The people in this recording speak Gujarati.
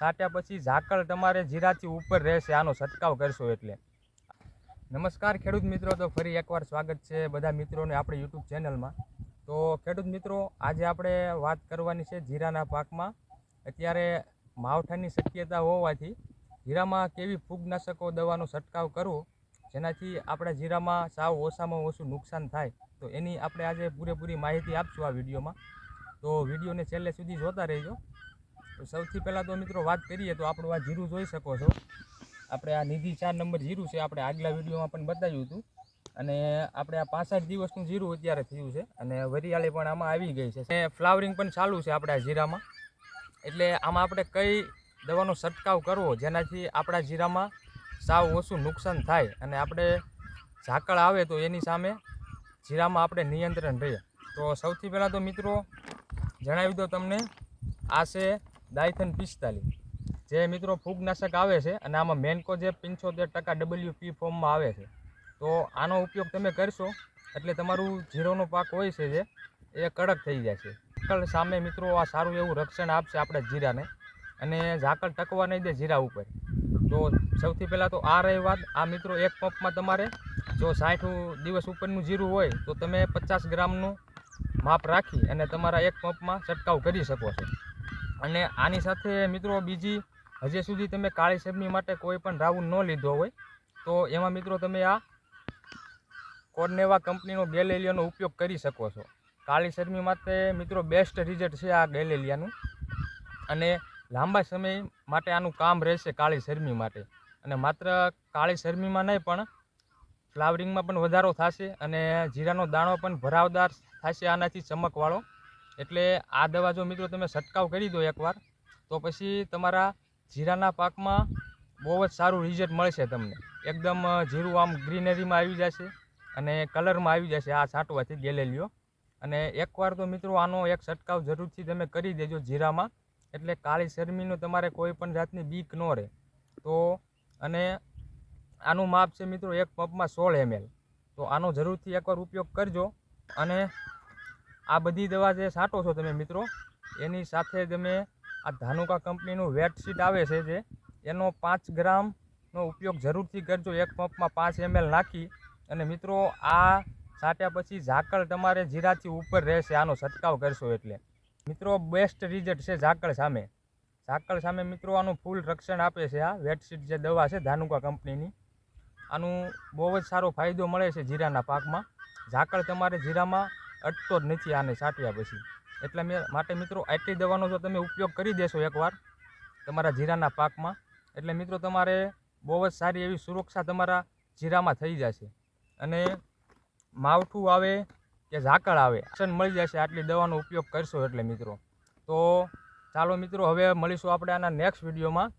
છાંટ્યા પછી ઝાકળ તમારે જીરાથી ઉપર રહેશે. આનો છંટકાવ કરશો એટલે. નમસ્કાર ખેડૂત મિત્રો, તો ફરી એકવાર સ્વાગત છે બધા મિત્રોને આપણી યુટ્યુબ ચેનલમાં. તો ખેડૂત મિત્રો, આજે આપણે વાત કરવાની છે જીરાના પાકમાં. અત્યારે માવઠાની શક્યતા હોવાથી જીરામાં કેવી ફૂગનાશકો દવાનો છંટકાવ કરવો, જેનાથી આપણા જીરામાં સાવ ઓછામાં ઓછું નુકસાન થાય, તો એની આપણે આજે પૂરેપૂરી માહિતી આપશું આ વિડીયોમાં. તો વિડીયોને છેલ્લે સુધી જોતા રહેજો. તો સૌથી પહેલાં તો મિત્રો વાત કરીએ તો આપણું આ જીરું જોઈ શકો છો. આપણે આ નિધિ ચાર નંબર જીરું છે, આપણે આગલા વિડીયોમાં પણ બતાવ્યું હતું. અને આપણે આ પાંસઠ દિવસનું જીરું અત્યારે થયું છે અને વરિયાળી પણ આમાં આવી ગઈ છે. અને ફ્લાવરિંગ પણ ચાલુ છે આપણા જીરામાં. એટલે આમાં આપણે કઈ દવાનો છંટકાવ કરવો, જેનાથી આપણા જીરામાં સાવ ઓછું નુકસાન થાય અને આપણે ઝાકળ આવે તો એની સામે જીરામાં આપણે નિયંત્રણ રહીએ. તો સૌથી પહેલાં તો મિત્રો જણાવી દો તમને, આ છે ડાયથન પિસ્તાલીસ. જે મિત્રો ફૂગનાશક આવે છે અને આમાં મેન્કો જે પંચોતેર ટકા ડબલ્યુ પી ફોર્મમાં આવે છે. તો આનો ઉપયોગ તમે કરશો એટલે તમારું જીરોનો પાક હોય છે જે, એ કડક થઈ જાય છે. ઝાકળ સામે મિત્રો આ સારું એવું રક્ષણ આપશે આપણે જીરાને અને ઝાકળ ટકવા નહીં દે જીરા ઉપર. તો સૌથી પહેલાં તો આ રહી વાત, આ મિત્રો એક પંપમાં તમારે જો સાઠ દિવસ ઉપરનું જીરું હોય, તો તમે પચાસ ગ્રામનું માપ રાખી અને તમારા એક પંપમાં છંટકાવ કરી શકો છો. અને આની સાથે મિત્રો બીજી હજી સુધી તમે કાળી સબની માટે કોઈ પણ રાઉન્ડ ન લીધો હોય, તો એમાં મિત્રો તમે આ કોડનેવા કંપનીનો ગેલેલિયાનો ઉપયોગ કરી શકો છો. કાળી શરમી માટે મિત્રો બેસ્ટ રિઝલ્ટ છે આ ગેલેલિયાનું. અને લાંબા સમય માટે આનું કામ રહેશે કાળી શરમી માટે. અને માત્ર કાળી શરમીમાં નહીં પણ ફ્લાવરિંગમાં પણ વધારો થશે અને જીરાનો દાણો પણ ભરાવદાર થશે આનાથી ચમકવાળો. એટલે આ દવા જો મિત્રો તમે છંટકાવ કરી દો એકવાર, તો પછી તમારા જીરાના પાકમાં બહુ જ સારું રિઝલ્ટ મળશે તમને. એકદમ જીરું આમ ગ્રીનરીમાં આવી જશે અને કલરમાં આવી જશે આ છાંટવાથી ગેલેલિયો. અને એકવાર તો મિત્રો આનો એક છંટકાવ જરૂરથી તમે કરી દેજો જીરામાં, એટલે કાળી શરમીનો તમારે કોઈ પણ જાતની બીક ન રહે. તો, અને આનું માપ છે મિત્રો એક પંપમાં સોળ એમએલ તો આનો જરૂરથી એકવાર ઉપયોગ કરજો અને આ બધી દવા જે છાંટો છો તમે મિત્રો, એની સાથે તમે આ ધાનુકા કંપનીનું વેટશીટ આવે છે જે, એનો પાંચ ગ્રામનો ઉપયોગ જરૂરથી કરજો, એક પંપમાં પાંચ એમએલ નાખી અને મિત્રો આ છાંટ્યા પછી ઝાકળ તમારે જીરાથી ઉપર રહેશે, આનો છંટકાવ કરશો એટલે. મિત્રો બેસ્ટ રિઝલ્ટ છે ઝાકળ સામે. ઝાકળ સામે મિત્રો આનું ફૂલ રક્ષણ આપે છે આ વેટશીટ જે દવા છે ધાનુકા કંપનીની. આનું બહુ જ સારો ફાયદો મળે છે જીરાના પાકમાં. ઝાકળ તમારે જીરામાં અટતો જ નથી આને છાંટ્યા પછી. એટલે મેં માટે મિત્રો આટલી દવાનો જો તમે ઉપયોગ કરી દેશો એકવાર તમારા જીરાના પાકમાં. એટલે મિત્રો તમારે બહુ જ સારી એવી સુરક્ષા તમારા જીરામાં થઈ જશે. અને માવઠું આવે કે ઝાકળ આવે, આસન મળી જશે આટલી દવાનો ઉપયોગ કરશો એટલે મિત્રો. તો ચાલો મિત્રો, હવે મળીશું આપણે આના નેક્સ્ટ વિડીયોમાં